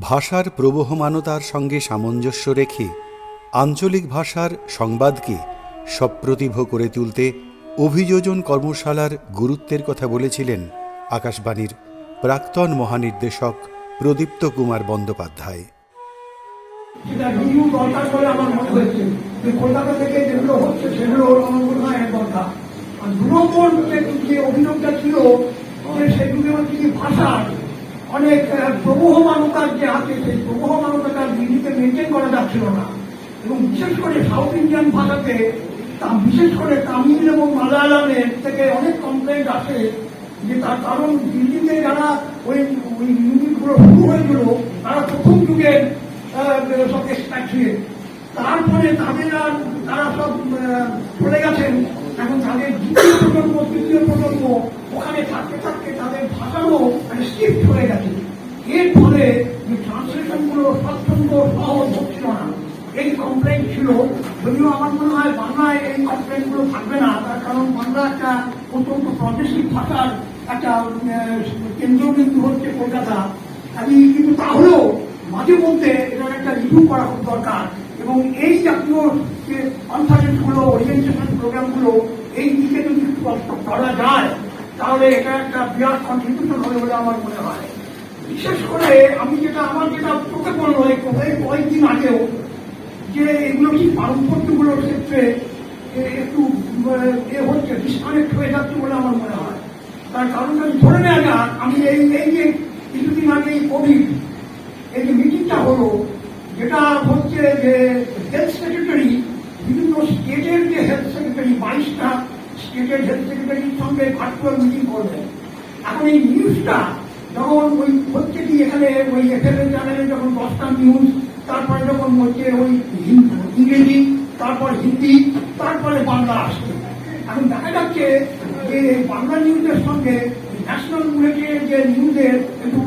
ভাষার প্রবহমানতার সঙ্গে সামঞ্জস্য রেখে আঞ্চলিক ভাষার সংবাদকে সপ্রতিভ করে তুলতে অভিযোজন কর্মশালার গুরুত্বের কথা বলেছিলেন আকাশবাণীর প্রাক্তন মহানির্দেশক প্রদীপ্ত কুমার বন্দ্যোপাধ্যায়। কলকাতা থেকে যেগুলো হচ্ছে, সেগুলো যে- অভিযোগটা ছিল সেগুলো কি অনেক আহ, প্রবহমানতার যে আছে সেই প্রবহমানতাটা দিল্লিতে মেনটেন করা যাচ্ছিল না। এবং বিশেষ করে সাউথ ইন্ডিয়ান ভাষাতে বিশেষ করে তামিল এবং মালায়ালামের থেকে অনেক কমপ্লেন্ট আসে যে তার কারণ দিল্লিতে যারা ওই ওই ইউনিটগুলো শুরু হয়েছিল তারা প্রথম আহ, সব এক্সপ্যাট্রিয়েট তারপরে তাদের আর তারা সব চলে গেছেন। এখন তাদের দ্বিতীয় প্রজন্ম তৃতীয় প্রজন্ম ওখানে থাকতে থাকতে তাদের ভাষারও মানে শিফট হয়ে গেছে এর ফলে যে স্বচ্ছন্দ সহজ হচ্ছিল না এই কমপ্লেন ছিল, যদিও আমার মনে হয় বাংলায় এই কমপ্লেনগুলো থাকবে না, তার কারণ বাংলা একটা অত্যন্ত প্রাদেশিক ভাষার একটা কেন্দ্রবিন্দু হচ্ছে কলকাতা। আমি কিন্তু তাহলেও মাঝে মধ্যে এটার একটা রিভিউ করা দরকার। এবং এই জাতীয় যে কনফারেন্সগুলো ওরিয়েন্টেশন প্রোগ্রামগুলো, এই দিকে যদি করা যায়, তাহলে এটা একটা বিরাট কন্ট্রিবিউশন হবে বলে আমার মনে হয়। বিশেষ করে আমি যেটা, আমার যেটা চোখে পড়ল এই কয়েকদিন আগেও, যে এগুলো কি পারম্পর্যগুলোর ক্ষেত্রে একটু, এ হচ্ছে ডিসকানেক্ট হয়ে যাচ্ছে বলে আমার মনে হয়। তার কারণটা আমি ধরে নেওয়া যাক আমি এই এই যে কিছুদিন আগে এই কোভিড এই যে মিটিংটা হলো, যেটা হচ্ছে যে হেলথ সেক্রেটারি বিভিন্ন স্টেটের যে হেলথ সেক্রেটারি বাইশটা স্টেটের হেলথ সেক্রেটারির সঙ্গে ভার্চুয়াল মিটিং করবেন এখন এই নিউজটা যখন ওই হচ্ছে এখানে ওই এফএম চ্যানেলে যখন দশটা নিউজ তারপরে যখন হচ্ছে ওই ইংরেজি, তারপর হিন্দি, তারপরে বাংলা আসছে এখন দেখা যাচ্ছে যে বাংলা নিউজের সঙ্গে ন্যাশনাল বুলেটিনের যে নিউজের একটু